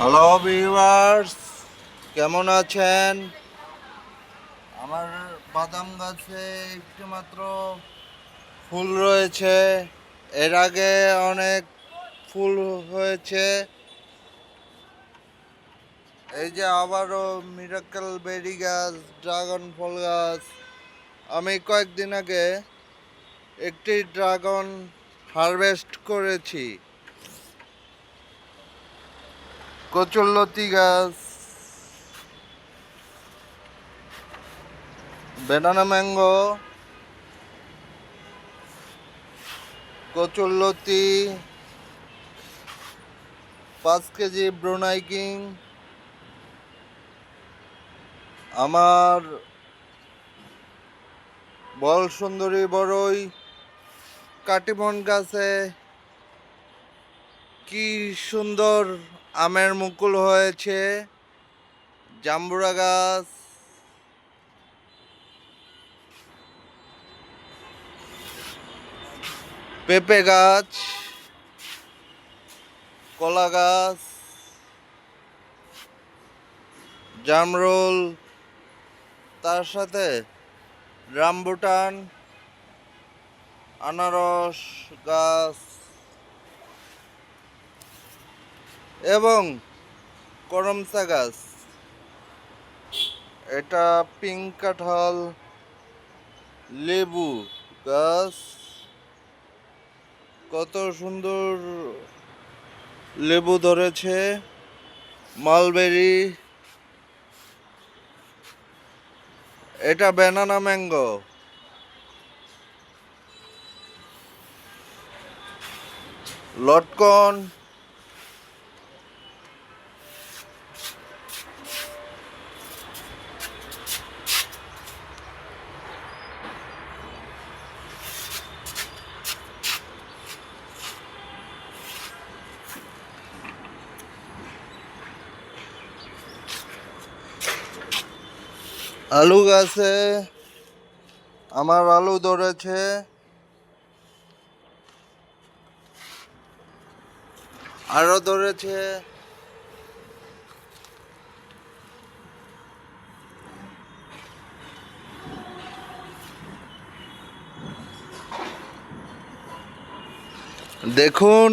Hello viewers কেমন আছেন? আমার বাদাম গাছে একটি মাত্র ফুল রয়েছে। এর আগে অনেক ফুল হয়েছে। এই যে আবারও মিরাকেল বেরি গাছ ড্রাগন ফল গাছ। আমি কয়েকদিন আগে একটি ড্রাগন হারভেস্ট করেছি। কচুরলতি গাছ বেনানা ম্যাঙ্গো কচুরলতি, পাঁচ কেজি ব্রুনাই কিং আমার বল সুন্দরী বড়ই কাটিমন গাছে কি সুন্দর আমের মুকুল হয়েছে, জাম্বুরা গাছ। পেঁপে গাছ, কলা গাছ, জামরুল, তার সাথে রামবুটান, আনারস গাছ। এবং করমচা গাছ। এটা পিঙ্ক কাঁঠাল, লেবু গাছ। কত সুন্দর লেবু ধরেছে। মালবেরি। এটা ব্যানানা ম্যাঙ্গো। লটকন। আলু গাছে আমার আলু ধরেছে। আরও ধরেছে। দেখুন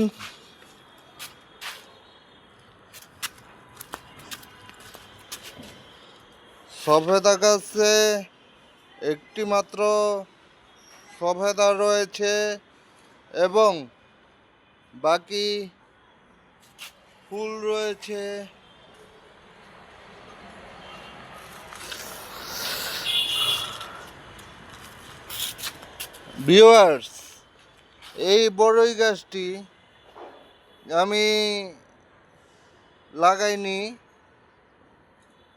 সফেদা গাছে একটি মাত্র সফেদা রয়েছে এবং বাকি ফুল রয়েছে। ভিউয়ার্স এই বড়ই গাছটি আমি লাগাইনি।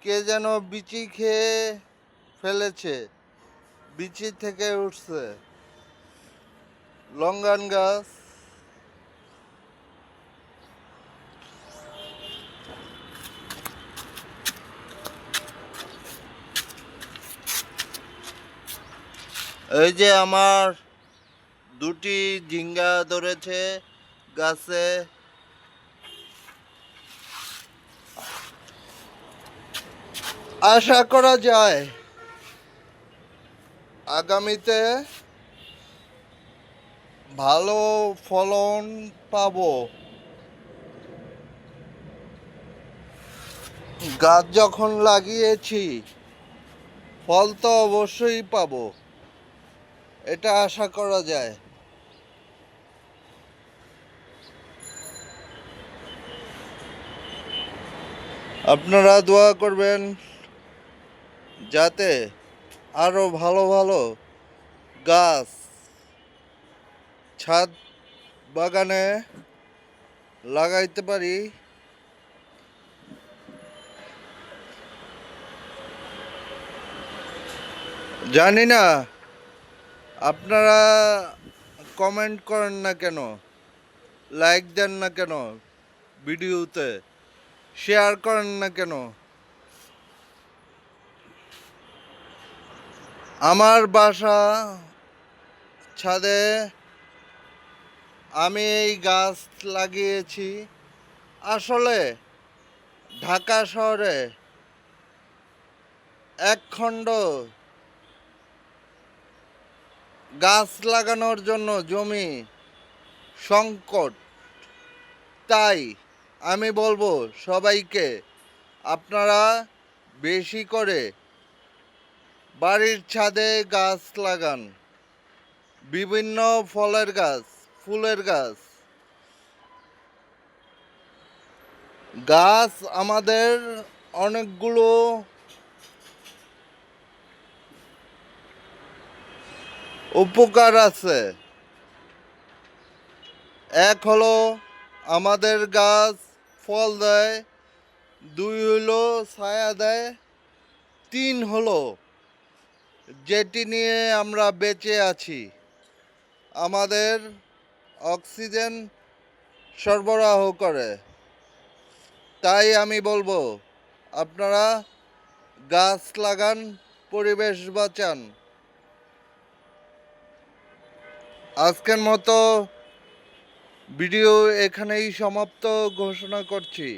কে যেন বিচি খেয়ে ফেলেছে, বিচি থেকে উঠছে। লঙ্গান গাছ। এই যে আমার দুটি ঝিঙ্গা ধরেছে গাছে। আশা করা যায় আগামীতে ভালো ফলন পাবো। গাছ যখন লাগিয়েছি, ফল তো অবশ্যই পাব। এটা আশা করা যায়। আপনারা দোয়া করবেন। যাতে আরও ভালো ভালো গাছ, ছাদ বাগানে লাগাইতে পারি। জানি না, আপনারা কমেন্ট করেন না কেন? লাইক দেন না কেন? ভিডিওতে শেয়ার করেন না কেন? আমার বাসা ছাদে আমি এই গাছ লাগিয়েছি। আসলে ঢাকা শহরে এক খণ্ড গাছ লাগানোর জন্য জমি সংকট। তাই আমি বলব সবাইকে আপনারা বেশি করে বাড়ির ছাদে গাছ লাগান। বিভিন্ন ফলের গাছ, ফুলের গাছ। গাছ আমাদের অনেকগুলো উপকার আছে। এক হলো আমাদের গাছ ফল দেয়, দুই হলো ছায়া দেয়, তিন হলো যেটি নিয়ে আমরা বেঁচে আছি, আমাদের অক্সিজেন সরবরাহ করে। তাই আমি বলব, আপনারা গাছ লাগান, পরিবেশ বাঁচান। আজকের মতো ভিডিও এখানেই সমাপ্ত ঘোষণা করছি।